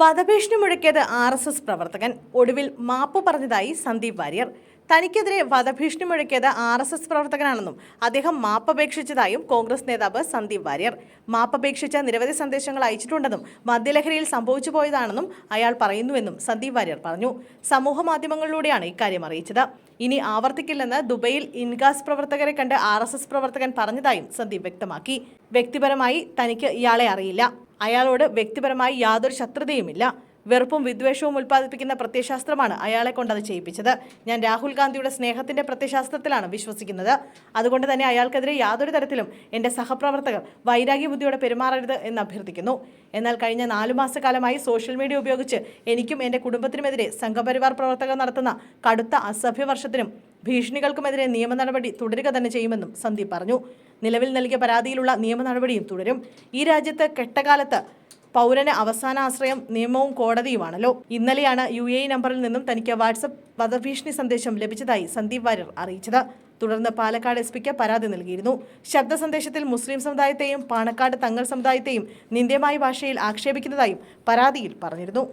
വധഭീഷണി മുഴക്കിയത് R S S പ്രവർത്തകൻ. ഒടുവിൽ മാപ്പ് പറഞ്ഞതായി സന്ദീപ് വാര്യർ. തനിക്കെതിരെ വധഭീഷണി മുഴക്കിയത് ആർ എസ് എസ് പ്രവർത്തകനാണെന്നും അദ്ദേഹം മാപ്പപേക്ഷിച്ചതായും കോൺഗ്രസ് നേതാവ് സന്ദീപ് വാര്യർ. മാപ്പപേക്ഷിച്ച നിരവധി സന്ദേശങ്ങൾ അയച്ചിട്ടുണ്ടെന്നും മദ്യലഹരിയിൽ സംഭവിച്ചു പോയതാണെന്നും അയാൾ പറയുന്നുവെന്നും സന്ദീപ് വാര്യർ പറഞ്ഞു. സമൂഹ മാധ്യമങ്ങളിലൂടെയാണ് ഇക്കാര്യം അറിയിച്ചത്. ഇനി ആവർത്തിക്കില്ലെന്ന് ദുബൈയിൽ ഇൻഗാസ് പ്രവർത്തകരെ കണ്ട് ആർ പ്രവർത്തകൻ പറഞ്ഞതായും സന്ദീപ് വ്യക്തമാക്കി. വ്യക്തിപരമായി തനിക്ക് ഇയാളെ അറിയില്ല. അയാളോട് വ്യക്തിപരമായി യാതൊരു ശത്രുതയുമില്ല. വെറുപ്പും വിദ്വേഷവും ഉൽപ്പാദിപ്പിക്കുന്ന പ്രത്യയശാസ്ത്രമാണ് അയാളെ കൊണ്ട് അത് ചെയ്യിപ്പിച്ചത്. ഞാൻ രാഹുൽ ഗാന്ധിയുടെ സ്നേഹത്തിന്റെ പ്രത്യയശാസ്ത്രത്തിലാണ് വിശ്വസിക്കുന്നത്. അതുകൊണ്ട് തന്നെ അയാൾക്കെതിരെ യാതൊരു തരത്തിലും എന്റെ സഹപ്രവർത്തകർ വൈരാഗ്യ ബുദ്ധിയോടെ പെരുമാറരുത് എന്ന് അഭ്യർത്ഥിക്കുന്നു. എന്നാൽ കഴിഞ്ഞ നാലു മാസക്കാലമായി സോഷ്യൽ മീഡിയ ഉപയോഗിച്ച് എനിക്കും എന്റെ കുടുംബത്തിനുമെതിരെ സംഘപരിവാർ പ്രവർത്തകർ നടത്തുന്ന കടുത്ത അസഭ്യവർഷത്തിനും ഭീഷണികൾക്കുമെതിരെ നിയമ നടപടി തുടരുക തന്നെ ചെയ്യുമെന്നും സന്ദീപ് പറഞ്ഞു. നിലവിൽ നൽകിയ പരാതിയിലുള്ള നിയമ നടപടിയും തുടരും. ഈ രാജ്യത്ത് കെട്ടകാലത്ത് പൗരന് അവസാന ആശ്രയം നിയമവും കോടതിയുമാണല്ലോ. ഇന്നലെയാണ് യു എ നമ്പറിൽ നിന്നും തനിക്ക് വാട്സപ്പ് വധഭീഷണി സന്ദേശം ലഭിച്ചതായി സന്ദീപ് വാര്യർ അറിയിച്ചത്. തുടർന്ന് പാലക്കാട് എസ് പിക്ക് പരാതി നൽകിയിരുന്നു. ശബ്ദ സന്ദേശത്തിൽ മുസ്ലിം സമുദായത്തെയും പാണക്കാട് തങ്ങൾ സമുദായത്തെയും നിന്ദ്യമായ ഭാഷയിൽ ആക്ഷേപിക്കുന്നതായും പരാതിയിൽ പറഞ്ഞിരുന്നു.